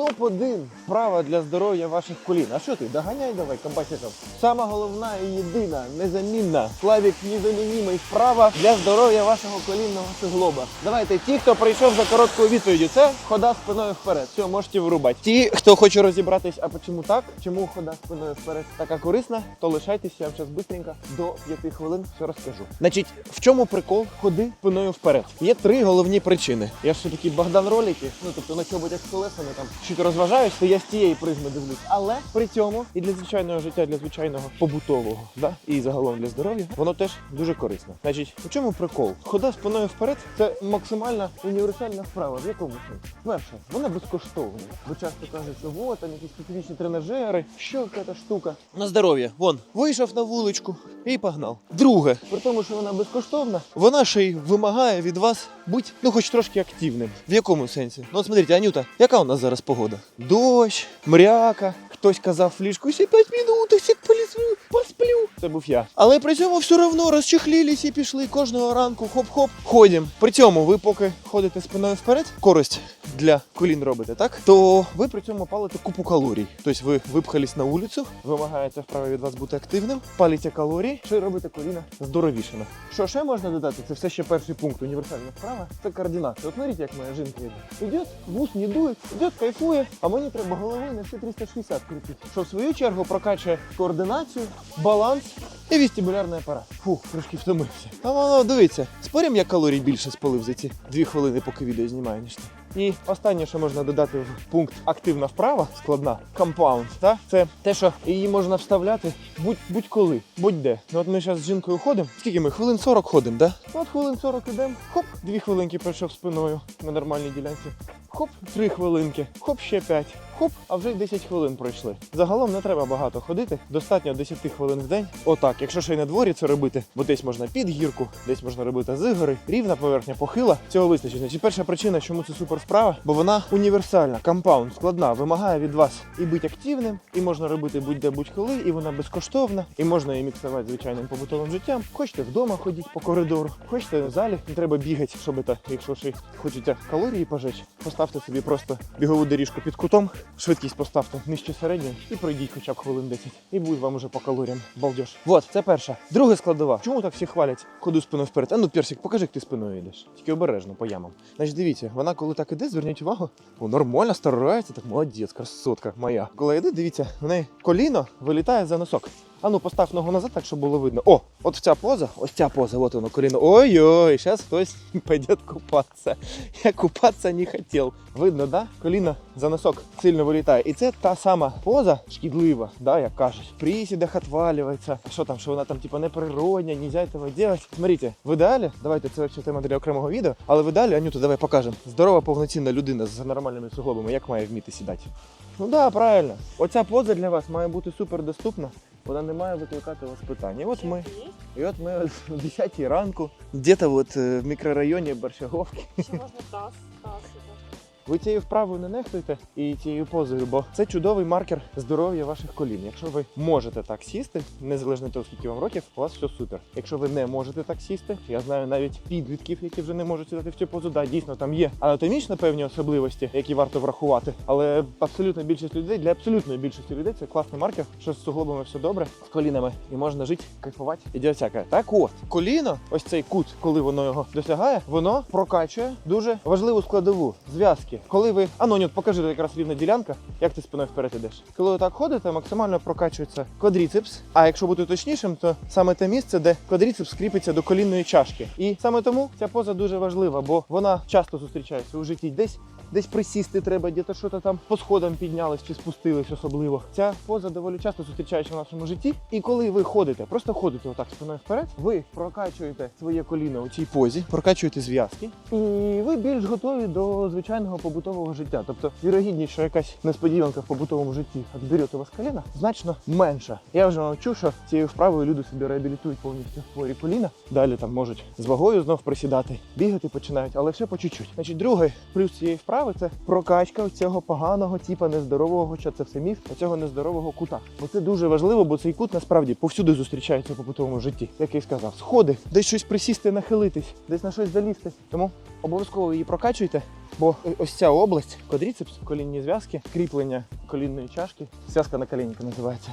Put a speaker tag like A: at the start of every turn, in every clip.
A: Топ-1 вправа для здоров'я ваших колін. А що ти? Доганяй давай, кабасиком. Сама головна і єдина, незамінна, Славік незамінімий вправа для здоров'я вашого колінного суглоба. Давайте, ті, хто прийшов за короткою відповіддю, це хода спиною вперед. Все, можете вирубати. Ті, хто хоче розібратись, а чому так, чому хода спиною вперед така корисна, то лишайтеся, я зараз швидко до 5 хвилин все розкажу. Значить, в чому прикол ходи спиною вперед? Є три головні причини. Я ж все таки Богдан ролики, ну тобто на чоботях з колесами там чуть розважаюсь, то я з тієї призми дивлюсь. Але при цьому і для звичайного життя, для звичайного побутового, да, і загалом для здоров'я, воно теж дуже корисно. Значить, у чому прикол? Хода спиною вперед це максимальна універсальна вправа. В якому сенсі? Перше, вона безкоштовна. Бо часто кажуть, що вот там якісь специфічні тренажери, що яка штука. На здоров'я. Вон, вийшов на вуличку і погнав. Друге, при тому, що вона безкоштовна, вона ще й вимагає від вас бути, ну, хоч трошки активним. В якому сенсі? Ну, от смотрите, Анюта, яка у нас зараз погода? Дощ, мряка. Хтось казав в ліжку, ще 5 минут, ще полісплю, посплю. Це був я. Але при цьому все одно розчехлілись і пішли кожного ранку, хоп-хоп, ходимо. При цьому ви поки ходите спиною вперед, користь для колін робите, так? То ви при цьому палите купу калорій. Тобто ви випхались на вулицю, вимагається вправа від вас бути активним, палите калорії, що робите коліна здоровішими. Що ще можна додати? Це все ще перший пункт універсальна вправа. Це координація. От смотрите, як моя жінка йде. Йде, вус не дує, йде, кайфує, а мені треба головою на всі 360 крутити. Що в свою чергу прокачує координацію, баланс і вестибулярний апарат. Фух, трошки втомився. А воно дивіться, спорим, я калорій більше спалив за ці дві хвилини, поки відео знімаю, ніж ти. І останнє, що можна додати в пункт активна вправа, складна, компаунд, та? це те, що її можна вставляти будь- будь-коли, будь-де. Ну от ми зараз з жінкою ходимо. Скільки ми? Хвилин 40 ходимо, да? Ну, От хвилин 40 ідемо, хоп, дві хвилинки пройшов спиною на нормальній ділянці. Хоп, три хвилинки, хоп, ще п'ять. Хоп, а вже 10 хвилин пройшли. Загалом не треба багато ходити, достатньо 10 хвилин в день. Отак, якщо ще й на дворі це робити, бо десь можна під гірку, десь можна робити з гори, рівна поверхня похила. Цього вистачить. Значить, перша причина, чому це супер вправа, бо вона універсальна, компаунд, складна, вимагає від вас і бути активним, і можна робити будь-де будь-коли, і вона безкоштовна, і можна її міксувати звичайним побутовим життям. Хочете вдома ходіть по коридору, хочете в залі, не треба бігати, щоб це, якщо ще хочете калорії пожечь, поставте собі просто бігову доріжку під кутом, швидкість поставте нижче середньої і пройдіть хоча б хвилин 10. І буде вам уже по калоріям. Балдеж. Вот, це перша. Друга складова. Чому так всі хвалять? Ходу спиною вперед. А ну, персик, покажи, як ти спиною йдеш. Тільки обережно по ямам. Значить, дивіться, вона коли так іде, зверніть увагу. О, нормально старається, так молодець, красотка моя. Коли йде, дивіться, в неї коліно вилітає за носок. А ну постав ногу назад, так щоб було видно. О, от ця поза, ось ця поза, от воно коліно. Ой-ой, зараз хтось піде купатися. Я купатися не хотів. Видно, да? Коліно за носок сильно вилітає. І це та сама поза шкідлива, да, як кажуть. В присідах отвалюється. Що там, що вона там типу неприродня, нельзя этого делать. Смотрите, в ідеалі, давайте це ще тема для окремого відео, але в ідеалі, Анюта, давай покажемо. Здорова повноцінна людина з нормальними суглобами, як має вміти сідати. Ну так, да, правильно. Оця поза для вас має бути супер доступна. Вона не має викликати у вас питань. І от ми, і от ми о 10 ранку, где-то от е, в мікрорайоні Борщаговки.
B: Ще можна таз, таз.
A: Ви цією вправою не нехтуйте і цією позою, бо це чудовий маркер здоров'я ваших колін. Якщо ви можете так сісти, незалежно від того, скільки вам років, у вас все супер. Якщо ви не можете так сісти, я знаю навіть підлітків, які вже не можуть сідати в цю позу. Да, дійсно там є анатомічно певні особливості, які варто врахувати. Але абсолютна більшість людей для абсолютної більшості людей це класний маркер, що з суглобами все добре, з колінами, і можна жити, кайфувати і ділати. Так от, коліно, ось цей кут, коли воно його досягає, воно прокачує дуже важливу складову зв'язки. Коли ви Анонют, покажи якраз рівна ділянка, як ти спиною вперед ідеш. Коли ви так ходите, максимально прокачується квадріцепс. А якщо бути точнішим, то саме те місце, де квадріцепс кріпиться до колінної чашки. І саме тому ця поза дуже важлива, бо вона часто зустрічається у житті десь. Десь присісти треба, десь щось там по сходам піднялись чи спустились особливо. Ця поза доволі часто зустрічається в нашому житті. І коли ви ходите, просто ходите отак спиною вперед, ви прокачуєте своє коліно у цій позі, прокачуєте зв'язки, і ви більш готові до звичайного побутового життя. Тобто вірогідність, що якась несподіванка в побутовому житті відберете у вас коліна, значно менша. Я вже навчу, що цією вправою люди собі реабілітують повністю хворі коліна. Далі там можуть з вагою знов присідати, бігати починають, але все по чуть-чуть. Значить, другий плюс цієї вправи вправи це прокачка цього поганого, типа нездорового, що це все міф, цього нездорового кута. Бо це дуже важливо, бо цей кут насправді повсюди зустрічається в побутовому житті. Як я й сказав, сходи, десь щось присісти, нахилитись, десь на щось залізти. Тому обов'язково її прокачуйте. Бо ось ця область, квадріцепс, колінні зв'язки, кріплення колінної чашки, зв'язка на колінника називається.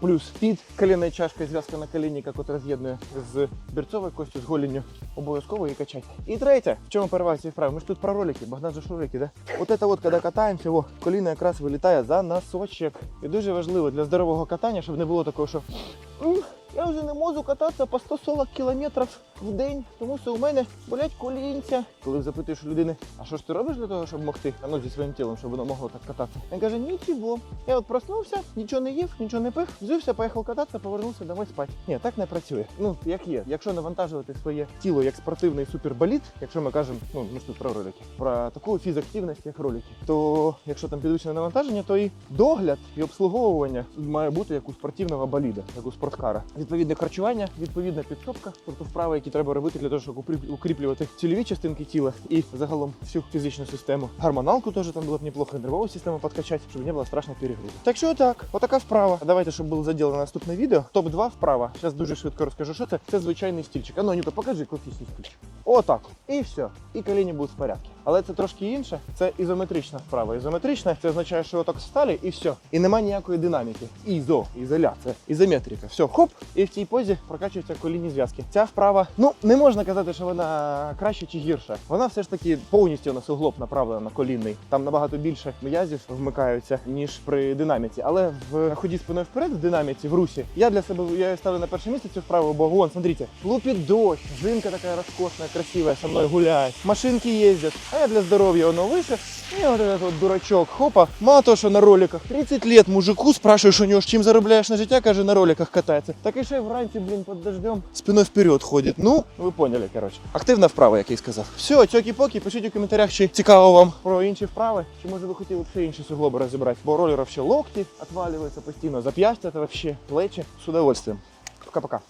A: Плюс під колінною чашкою зв'язка на коліні, яка з'єднує з берцовою костю, з голінню. Обов'язково її качати. І третє, в чому перевага цієї вправи? Ми ж тут про ролики, Богдан же шурики, да? От це от, коли катаємося, о, коліно якраз вилітає за носочок. І дуже важливо для здорового катання, щоб не було такого, що «М, я вже не можу кататися по 140 кілометрів в день, тому що у мене болять колінця. Коли запитуєш людини, а що ж ти робиш для того, щоб могти ну, зі своїм тілом, щоб воно могло так кататися? Він каже, нічого. Я от проснувся, нічого не їв, нічого не пив, взувся, поїхав кататися, повернувся домой спати. Ні, так не працює. Ну, як є. Якщо навантажувати своє тіло як спортивний суперболіт, якщо ми кажемо, ну ми ж тут про ролики, про таку фізактивність, як ролики, то якщо там підвищене навантаження, то і догляд і обслуговування має бути як у спортивного боліда, як у спорткара. Відповідне харчування, відповідна підсобка, тобто вправи, які треба робити для того, щоб укріп- укріплювати цільові частинки тіла і загалом всю фізичну систему. Гормоналку теж там було б неплохо, нервову систему подкачати, щоб не було страшно перегрузу. Так що так, отака вправа. Давайте, щоб було заділено наступне відео. Топ 2 вправа. Зараз дуже швидко розкажу, що це. Це звичайний стільчик. А ну, Анюта, покажи класичний стільчик. Отак. І все. І коліні будуть в порядку. Але це трошки інше. Це ізометрична вправа. Ізометрична це означає, що отак сталі і все. І нема ніякої динаміки. Ізо, ізоляція, ізометрика. Все, хоп, і в цій позі прокачуються колінні зв'язки. Ця вправа, ну не можна казати, що вона краще чи гірша. Вона все ж таки повністю на суглоб направлена на колінний. Там набагато більше м'язів вмикаються, ніж при динаміці. Але в ході спиною вперед в динаміці, в русі, я для себе я ставлю на перше місце цю вправу, бо вон, смотрите, лупить дощ, жінка така розкошна, красива, со мною гуляє, машинки їздять, а я для здоров'я воно вийшов. І от этот вот дурачок, хопа, мало того, що на роликах. 30 лет мужику спрашиваешь у нього, чим заробляєш на життя, каже, на роликах катається. Так і ще й вранці, блін, під дождем спиною вперед ходить. Ну, ви поняли, коротше. Активна вправа, як я й сказав. Все, тьокі-покі, пишіть у коментарях, чи цікаво вам про інші вправи, чи може ви хотіли б ще інші суглоби розібрати. Бо у ще локті отвалюються постійно, зап'ястя та вообще плечі. З удовольствием. Пока-пока.